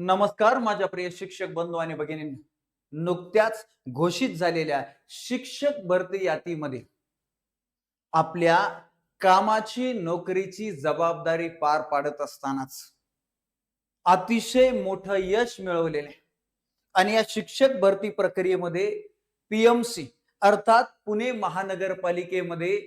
नमस्कार माझ्या प्रिय शिक्षक बंधू आणि भगिनी नुकत्याच घोषित झालेल्या शिक्षक भरती यादीमध्ये आपल्या कामाची नोकरीची जबाबदारी पार पाडत असतानाच अतिशय मोठं यश मिळवलेले आणि या शिक्षक भरती प्रक्रियेमध्ये पीएमसी अर्थात पुणे महानगरपालिकेमध्ये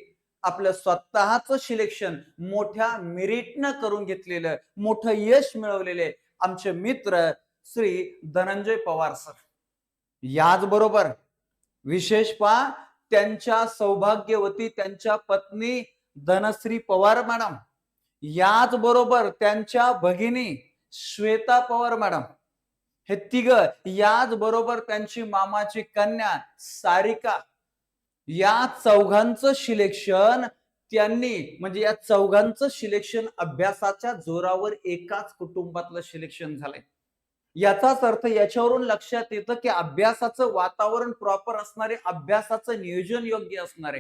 आपलं स्वतःच सिलेक्शन मोठ्या मेरिटनं करून घेतलेलं मोठं यश मिळवलेले आमचे मित्र श्री धनंजय पवार सर. याचबरोबर विशेष पा त्यांच्या सौभाग्यवती त्यांच्या पत्नी धनश्री पवार मॅडम. याच बरोबर त्यांच्या भगिनी श्वेता पवार मॅडम. हे तिघ याच बरोबर त्यांची मामाची कन्या सारिका. या चौघांचं सिलेक्शन त्यांनी म्हणजे या चौघांचं सिलेक्शन अभ्यासाच्या जोरावर एकाच कुटुंबातलं सिलेक्शन झालंय. याचाच अर्थ याच्यावरून लक्षात येतं की अभ्यासाचं वातावरण प्रॉपर असणारे अभ्यासाचं नियोजन योग्य असणारे.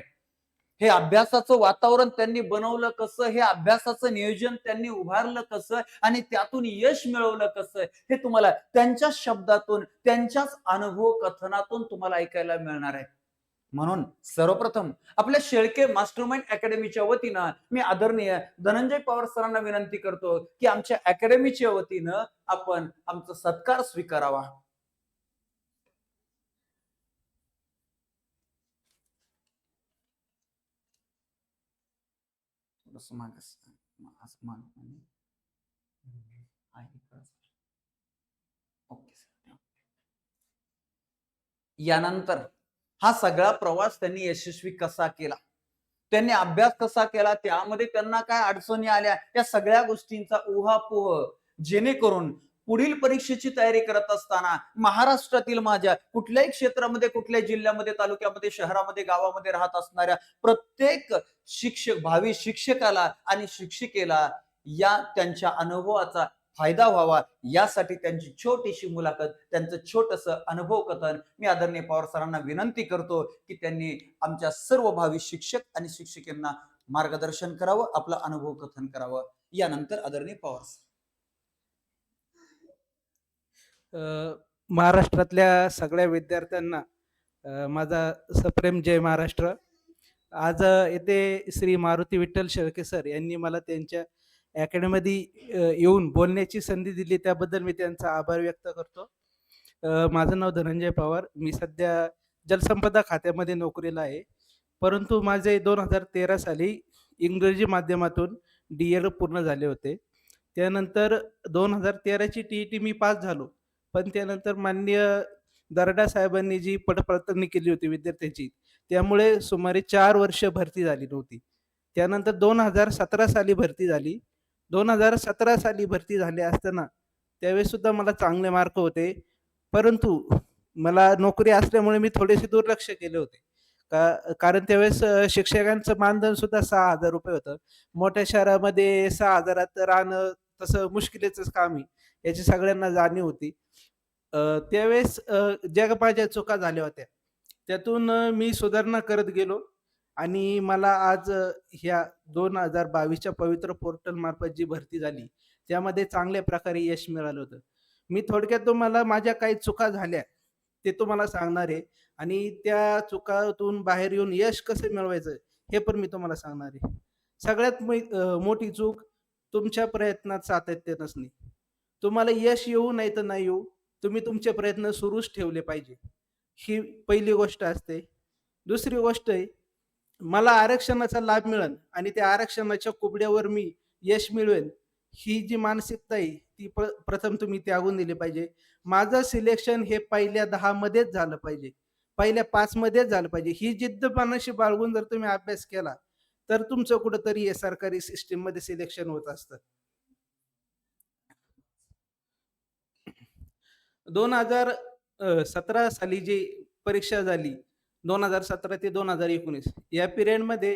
हे अभ्यासाचं वातावरण त्यांनी बनवलं कसं? हे अभ्यासाचं नियोजन त्यांनी उभारलं कसं? आणि त्यातून यश मिळवलं कसं? हे तुम्हाला त्यांच्या शब्दातून त्यांच्याच अनुभव कथनातून तुम्हाला ऐकायला मिळणार आहे. म्हणून सर्वप्रथम आपल्या शेळके मास्टरमाइंड अकॅडमीच्या वतीनं मी आदरणीय धनंजय पवार सरांना विनंती करतो की आमच्या अकॅडमीच्या वतीनं आपण आमचा सत्कार स्वीकारावा. यानंतर हा सगळा प्रवास त्यांनी यशस्वी कसा केला? त्यांनी अभ्यास कसा केला? त्यामध्ये त्यांना काय अडचणी आल्या? या सगळ्या गोष्टींचा उहापोह जेणेकरून पुढील परीक्षेची तयारी करत असताना महाराष्ट्रातील माझ्या कुठल्याही क्षेत्रामध्ये कुठल्याही जिल्ह्यामध्ये तालुक्यामध्ये शहरामध्ये गावामध्ये राहत असणाऱ्या प्रत्येक शिक्षक भावी शिक्षकाला आणि शिक्षिकेला या त्यांच्या अनुभवाचा फायदा व्हावा यासाठी त्यांची छोटीशी मुलाखत त्यांचं छोटस अनुभव कथन मी आदरणीय पवार सरांना विनंती करतो की त्यांनी आमच्या सर्व भावी शिक्षक आणि शिक्षिकांना मार्गदर्शन करावं आपलं अनुभव कथन करावं. यानंतर आदरणीय पवार सर. महाराष्ट्रातल्या सगळ्या विद्यार्थ्यांना माझा सप्रेम जय महाराष्ट्र. आज येथे श्री मारुती विठ्ठल शेळके सर यांनी मला त्यांच्या अकॅडमीमध्ये येऊन बोलण्याची संधी दिली त्याबद्दल मी त्यांचा आभार व्यक्त करतो. माझं नाव धनंजय पवार. मी सध्या जलसंपदा खात्यामध्ये नोकरीला आहे. परंतु माझे दोन हजार तेरा साली इंग्रजी माध्यमातून डी एड पूर्ण झाले होते. त्यानंतर दोन हजार तेराची टी ई टी मी पास झालो. पण त्यानंतर माननीय दरडा साहेबांनी जी पडताळणी केली होती विद्यार्थ्यांची त्यामुळे सुमारे चार वर्ष भरती झाली नव्हती. त्यानंतर दोन हजार सतरा साली भरती झाली. दोन हजार सतरा साली भरती झाली असताना त्यावेळेस सुद्धा मला चांगले मार्क होते. परंतु मला नोकरी असल्यामुळे मी थोडेसे दुर्लक्ष केले होते. का कारण त्यावेळेस शिक्षकांचं मानधन सुद्धा सहा हजार रुपये होतं. मोठ्या शहरामध्ये सहा हजारात राहणं तसं मुश्किलीचंच काम आहे याची सगळ्यांना जाणीव होती. त्यावेळेस ज्या माझ्या चुका झाल्या होत्या. त्यातून मी सुधारणा करत गेलो. आणि मला आज अ, ह्या दोन हजार बावीसच्या पवित्र पोर्टल मार्फत जी भरती झाली त्यामध्ये चांगल्या प्रकारे यश मिळालं होतं. मी थोडक्यात तुम्हाला माझ्या काही चुका झाल्या ते तुम्हाला सांगणार आहे. आणि त्या चुकातून बाहेर येऊन यश कसं मिळवायचं हे पण मी तुम्हाला सांगणार आहे. सगळ्यात मै- अ, मोठी चूक तुमच्या प्रयत्नात सातत्य नसणे. तुम्हाला यश येऊ नाही तर नाही येऊ तुम्ही तुमचे प्रयत्न सुरूच ठेवले पाहिजे. ही पहिली गोष्ट असते. दुसरी गोष्ट आहे मला आरक्षणाचा लाभ मिळेल आणि त्या आरक्षणाच्या कुबड्यावर मी यश मिळवेन ही जी मानसिकता आहे ती प्रथम तुम्ही त्यागून दिली पाहिजे. माझं सिलेक्शन हे पहिल्या दहा मध्येच झालं पाहिजे. पहिल्या पाच मध्येच झालं पाहिजे. ही जिद्दपणाशी बाळगून जर तुम्ही अभ्यास केला तर तुमचं कुठंतरी हे सरकारी सिस्टीममध्ये सिलेक्शन होत असतं. दोन हजार सतरा साली जी परीक्षा झाली दोन हजार सतरा ते दोन हजार एकोणीस. या पिरियडमध्ये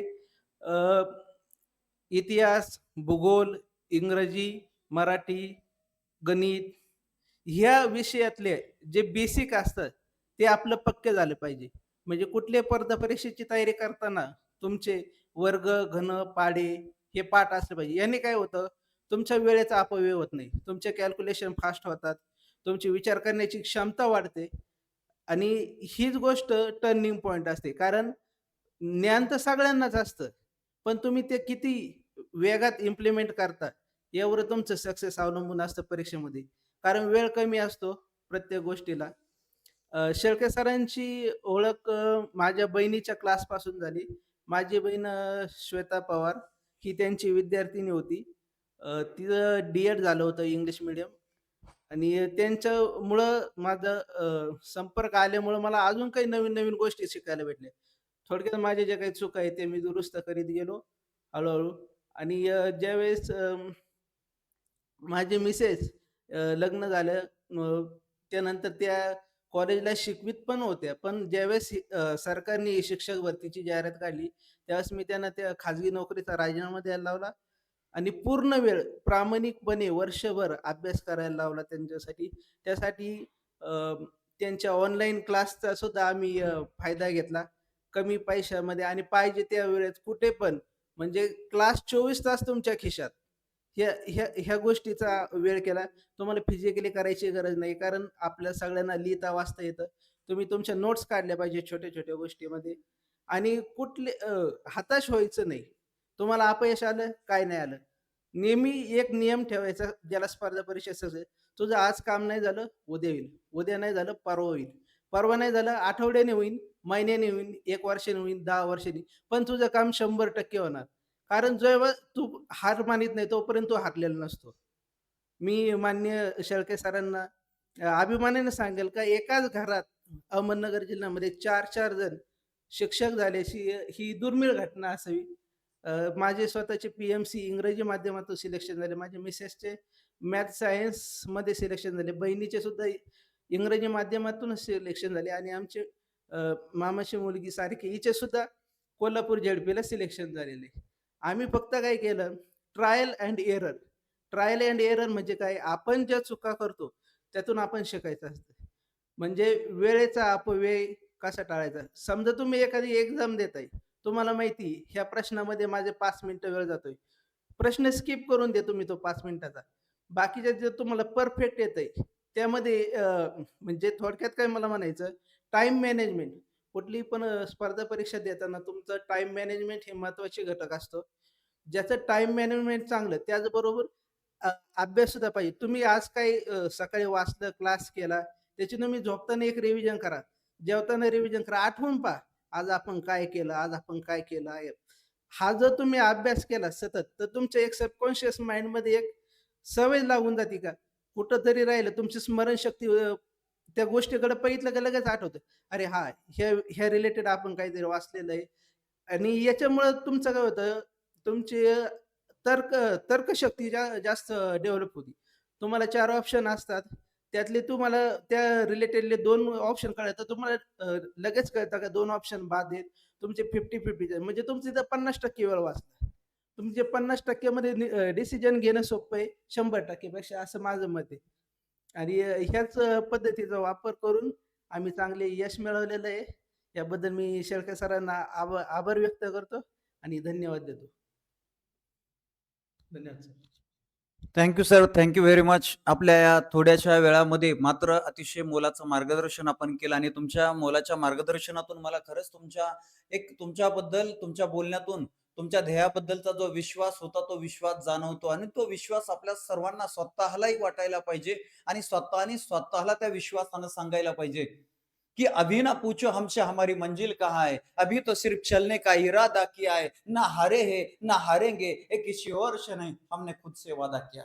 इतिहास भूगोल इंग्रजी मराठी गणित ह्या विषयातले जे बेसिक असतं ते आपलं पक्के झालं पाहिजे. म्हणजे कुठल्या स्पर्धा परीक्षेची तयारी करताना तुमचे वर्ग घन पाडे हे पाठ असले पाहिजे. याने काय होतं तुमच्या वेळेचा अपव्यय होत नाही. तुमचे कॅल्क्युलेशन फास्ट होतात. तुमची विचार करण्याची क्षमता वाढते. आणि हीच गोष्ट टर्निंग पॉईंट असते. कारण ज्ञान तर सगळ्यांनाच असतं. पण तुम्ही ते किती वेगात इम्प्लिमेंट करता यावर तुमचं सक्सेस अवलंबून असतं परीक्षेमध्ये. कारण वेळ कमी असतो प्रत्येक गोष्टीला. शेळके सरांची ओळख माझ्या बहिणीच्या क्लासपासून झाली. माझी बहीण श्वेता पवार ही त्यांची विद्यार्थिनी होती. तिचं डी एड झालं होतं इंग्लिश मिडियम आणि त्यांच्यामुळं माझं अ, संपर्क आल्यामुळं मला अजून काही नवीन नवीन गोष्टी शिकायला भेटल्या. थोडक्यात माझे जे काही चुका आहे ते मी दुरुस्त करीत गेलो हळूहळू. आणि अ, ज्यावेळेस माझे मिसेस अ, लग्न झालं अ, त्यानंतर त्या कॉलेजला शिकवीत पण होत्या. पण ज्यावेळेस अ, सरकारने शिक्षक भरतीची जाहिरात काढली त्यावेळेस मी त्यांना त्या खाजगी नोकरीचा राजीनामा द्यायला लावला. आणि पूर्ण वेळ प्रामाणिकपणे वर्षभर अभ्यास करायला लावला त्यांच्यासाठी. त्यासाठी त्यांच्या ऑनलाईन क्लासचा सुद्धा आम्ही फायदा घेतला. कमी पैशामध्ये आणि पाहिजे त्या वेळेत कुठे पण म्हणजे क्लास चोवीस तास तुमच्या खिशात. ह्या ह्या ह्या गोष्टीचा वेळ केला. तुम्हाला फिजिकली करायची गरज नाही कारण आपल्या सगळ्यांना लिहिता वाचता येतं. तुम्ही तुमच्या नोट्स काढल्या पाहिजे छोट्या छोट्या गोष्टीमध्ये. आणि कुठले हताश व्हायचं नाही. तुम्हाला अपयश आलं काय नाही आलं. नेहमी एक नियम ठेवायचा ज्याला स्पर्धा परीक्षा तुझं आज काम नाही झालं उद्या होईल उद्या नाही झालं परवा होईल. परवा नाही झालं आठवड्याने होईल महिन्याने होईल एक वर्षाने होईल दहा वर्षांनी. पण तुझं काम शंभर टक्के होणार. कारण जेव्हा तू हार मानित नाही तोपर्यंत तू हारलेला नसतो. मी मान्य शेळके सरांना अभिमानाने सांगेल का एकाच घरात अहमदनगर जिल्ह्यामध्ये चार चार जण शिक्षक झाल्याची ही दुर्मिळ घटना असावी. माझे स्वतःचे पी एम सी इंग्रजी माध्यमातून सिलेक्शन झाले. माझे मिसेसचे मॅथ सायन्समध्ये सिलेक्शन झाले. बहिणीचे सुद्धा इंग्रजी माध्यमातून सिलेक्शन झाले. आणि आमचे मामाची मुलगी सारखी हिचे सुद्धा कोल्हापूर झेडपीला सिलेक्शन झालेले. आम्ही फक्त काय केलं? Trial and error trial and error म्हणजे काय? आपण ज्या चुका करतो त्यातून आपण शिकायचं असतं. म्हणजे वेळेचा अपव्यय कसा टाळायचा? समजा तुम्ही एखादी एक्झाम देताय. तुम्हाला माहिती ह्या प्रश्नामध्ये माझे पाच मिनिटं वेळ जातोय. प्रश्न स्किप करून देतो मी तो पाच मिनिटाचा. बाकीच्या जे तुम्हाला परफेक्ट येत आहे त्यामध्ये म्हणजे थोडक्यात काय मला म्हणायचं टाइम मॅनेजमेंट कुठली पण स्पर्धा परीक्षा देताना तुमचं टाइम मॅनेजमेंट हे महत्त्वाचे घटक असतो. ज्याचं टाइम मॅनेजमेंट चांगलं त्याचबरोबर अभ्यास सुद्धा पाहिजे. तुम्ही आज काही सकाळी वाचलं क्लास केला त्याची तुम्ही झोपताना एक रिव्हिजन करा. जेवताना रिव्हिजन करा. आठवून पहा. आज आपण काय केलं? आज आपण काय केलं आहे? हा जर तुम्ही अभ्यास केला सतत तर तुमच्या एक सबकॉन्शियस माइंडमध्ये एक सवय लागून जाते का? कुठं तरी राहिलं तुमची स्मरणशक्ती त्या गोष्टीकडे बघितलं का लगेच आठवतं. अरे हा ह्या ह्या रिलेटेड आपण काहीतरी वाचलेलं आहे. आणि याच्यामुळं तुमचं काय होतं? तुमची तर्क तर्कशक्ती जा जास्त डेव्हलप होती. तुम्हाला चार ऑप्शन असतात. त्यातले तुम्हाला त्या रिलेटेडले दोन ऑप्शन कळतात तुम्हाला अ, लगेच कळतं का दोन ऑप्शन बाद आहेत. तुमचे फिफ्टी फिफ्टी म्हणजे तुमचे तर पन्नास टक्के वेळ वाचला. तुमचे पन्नास टक्क्यामध्ये डिसिजन घेणं सोपं आहे शंभर टक्केपेक्षा असं माझं मत आहे. आणि अ, ह्याच अ, पद्धतीचा वापर करून आम्ही चांगले यश मिळवलेलं आहे. याबद्दल मी शेळके सरांना आभ आभार व्यक्त करतो आणि धन्यवाद देतो. धन्यवाद sir. Thank you sir thank you very much आपल्या या थोड्याशा वेळामध्ये मात्र अतिशय मोलाचं मार्गदर्शन आपण केलं आणि तुमच्या मोलाच्या मार्गदर्शनातून मला खरंच तुमच्या एक तुमच्याबद्दल तुमच्या बोलण्यातून तुमच्या ध्येयाबद्दलचा जो विश्वास होता तो विश्वास जाणवतो आणि तो विश्वास आपल्या सर्वांना स्वतःलाही वाटायला पाहिजे आणि स्वतःने स्वतःला त्या विश्वासानं सांगायला पाहिजे. कि अभी ना पूछो हमसे हमारी मंजिल कहाँ है? अभी तो सिर्फ चलने का इरादा किया है। ना हारे है ना हारेंगे ये किसी और से नहीं। हमने खुद से वादा किया।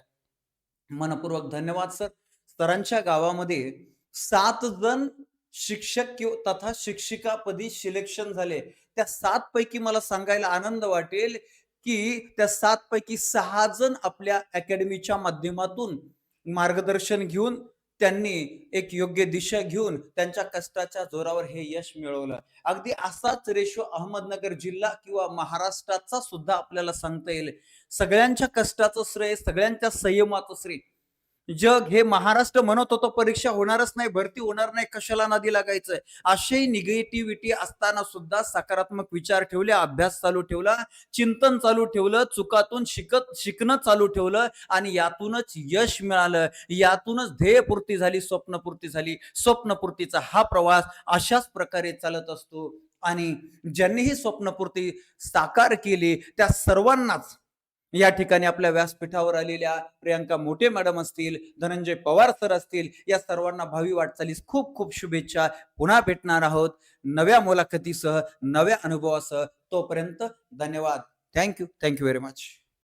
मनपूर्वक धन्यवाद सर। सरांच्या गावामध्ये सात जण शिक्षक किंवा तथा शिक्षिका पदी सिलेक्शन झाले. त्या सात पैकी मला सांगायला आनंद वाटेल की त्या सात पैकी सहा जण आपल्या अकॅडमीच्या माध्यमातून मार्गदर्शन घेऊन त्यांनी एक योग्य दिशा घेऊन त्यांच्या कष्टाच्या जोरावर हे यश मिळवलं. अगदी असाच रेशो अहमदनगर जिल्हा किंवा महाराष्ट्राचा सुद्धा आपल्याला सांगता येईल. सगळ्यांच्या कष्टाचं श्रेय सगळ्यांच्या संयमाचं श्रेय जग हे महाराष्ट्र म्हणत होतं परीक्षा होणारच नाही भरती होणार नाही कशाला नादी लागायचंय? अशी निगेटिव्हिटी असताना सुद्धा सकारात्मक विचार ठेवले अभ्यास चालू ठेवला चिंतन चालू ठेवलं चुकातून शिकत शिकणं चालू ठेवलं आणि यातूनच यश मिळालं. यातूनच ध्येयपूर्ती झाली स्वप्नपूर्ती झाली. स्वप्नपूर्तीचा हा प्रवास अशाच प्रकारे चालत असतो. आणि ज्यांनी ही स्वप्नपूर्ती साकार केली त्या सर्वांनाच या ठिकाणी आपल्या व्यासपीठावर आलेल्या प्रियांका मोठे मॅडम असतील धनंजय पवार सर असतील या सर्वांना भावी वाटचालीस खूप खूप शुभेच्छा. पुन्हा भेटणार आहोत नव्या मुलाखतीसह नव्या अनुभवासह. तोपर्यंत धन्यवाद. Thank you thank you very much